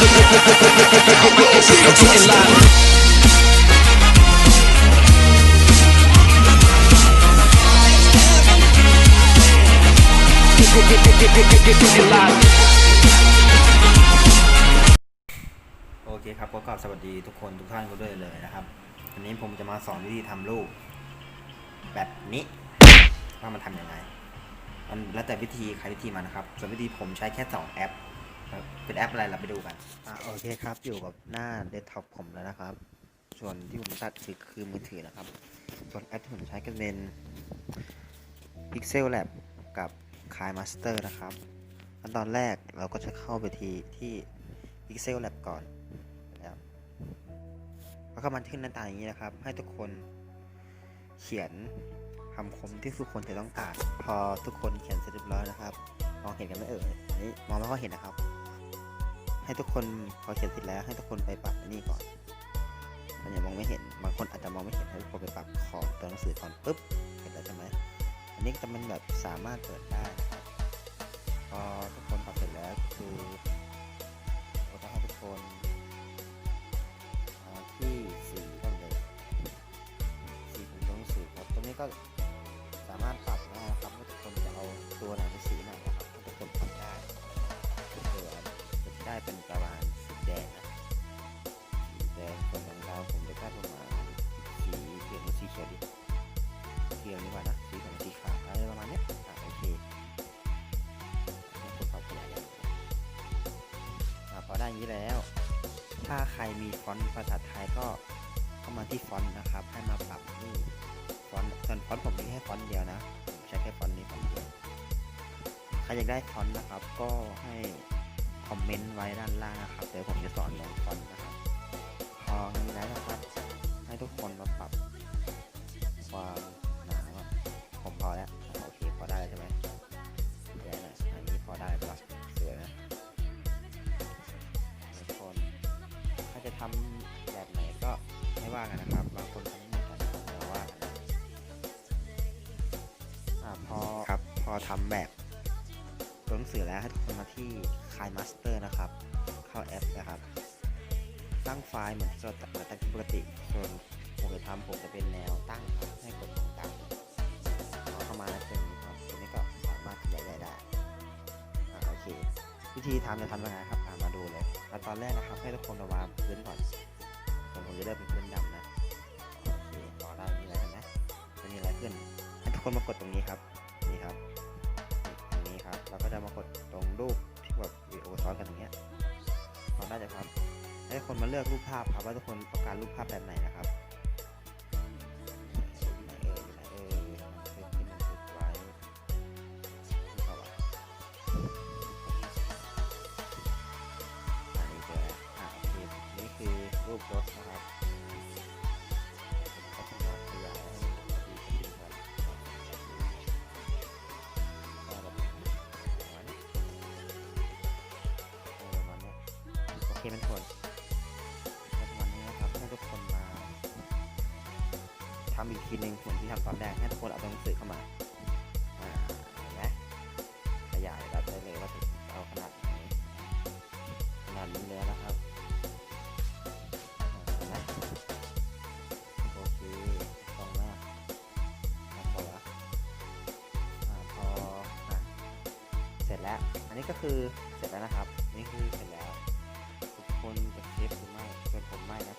I'm getting live. Getting live. โอเคครับก็กราบสวัสดีทุกคนทุกท่านก็ด้วยเลยนะครับวันนี้ผมจะมาสอนวิธีทำรูปแบบนี้ว่ามันทำยังไง มันแล้วแต่วิธีใครวิธีมันนะครับ ส่วนวิธีผมใช้แค่ 2 แอป ครับเป็นแอปอะไรเราไปดูกันอะโอเคครับ อยู่กับหน้าเดสก์ท็อปผมแล้วนะครับ ส่วนที่ผมตัดคือคือมือถือนะครับ ส่วนแอปที่ผมใช้ก็เป็น Pixel Lab กับ Kai Master นะครับขั้นตอนแรกเราก็จะเข้าไปที่ที่ Pixel Lab ก่อนนะครับพอเข้ามาขึ้นหน้าต่างอย่างนี้นะครับ ให้ทุกคนเขียนคำคมที่ทุกคนจะต้องการ พอทุกคนเขียนเสร็จเรียบร้อยนะครับ มองเห็นกันไหมเอ่ยอันนี้มองไม่ค่อยเห็นนะครับ ให้ทุกคนพอเขียนเสร็จแล้วให้ทุกคนไปปรับอันนี้ก่อนมันยังมองไม่เห็นบางคนอาจจะมองไม่เห็นให้ทุกคนไปปรับขอบตัวหนังสือก่อนปุ๊บเห็นแล้วใช่ไหมอันนี้จะเป็นแบบสามารถเปิดได้ครับพอทุกคนปรับเสร็จแล้วคือเราจะให้ทุกคนที่สีก่อนเลยสีของตัวหนังสือครับตรงนี้ก็ อย่างนี้แล้ว ถ้าใครมีฟอนต์ภาษาไทยก็เข้ามาที่ฟอนต์นะครับ ให้มาปรับนี่ฟอนต์ส่วนฟอนต์ผมมีแค่ฟอนต์เดียวนะผมใช้แค่ฟอนต์นี้ฟอนต์เดียวใครอยากได้ฟอนต์นะครับ ก็ให้คอมเมนต์ไว้ด้านล่างนะครับเดี๋ยวผมจะสอนลงฟอนต์นะครับพอนี้แล้วนะครับ ให้ทุกคนมาปรับ ไม่ว่ากันนะครับบางคนทำไม่เหมือนกันแต่ว่ากันนะอ่าพอครับพอทำแบบตัวหนังสือแล้วให้ทุกคนมาที่ Kai Master นะครับ เข้าแอปนะครับ ตั้งไฟล์เหมือนที่เราตั้งตั้งปกติส่วนผมจะทำผมจะเป็นแนวตั้งครับให้กดตรงกลางเอาเข้ามาแล้วเป็นอย่างนี้ครับตัวนี้ก็สามารถขยายใหญ่ได้อ่าโอเค วิธีทำจะทำยังไงครับอ่ามาดูเลยขั้นตอนแรกนะครับให้ทุกคนมาวางพื้นก่อน ผมจะเริ่มเป็นพื้นดำนะโอเคต่อได้มีอะไรเห็นะจะมีอะไรขึ้นให้ทุกคนมากดตรงนี้ครับนี่ครับตรงนี้ครับแล้วก็จะมากดตรงรูปที่แบบวิดีโอซ้อนกันตรงเนี้ยพอได้จะครับให้คนมาเลือกรูปภาพครับว่าทุกคนต้องการรูปภาพแบบไหนนะครับ ปรถนะครับผมก็จะมาขยายให้ดูดีขึ้นครับก็แบบนี้ประมาณนี้ประมาณนี้โอเคมันทนในวันนี้นะครับให้ทุกคนมาทำอีกทีหนึ่งเหมือนที่ทำตอนแรกให้ทุกคนเอาตัวหนังสือเข้ามา ร็จแล้ว อันนี้ก็คือเสร็จแล้วนะครับ นี่คือเสร็จแล้วทุกคนจะเซฟหรือไม่เป็นผมไม่นะ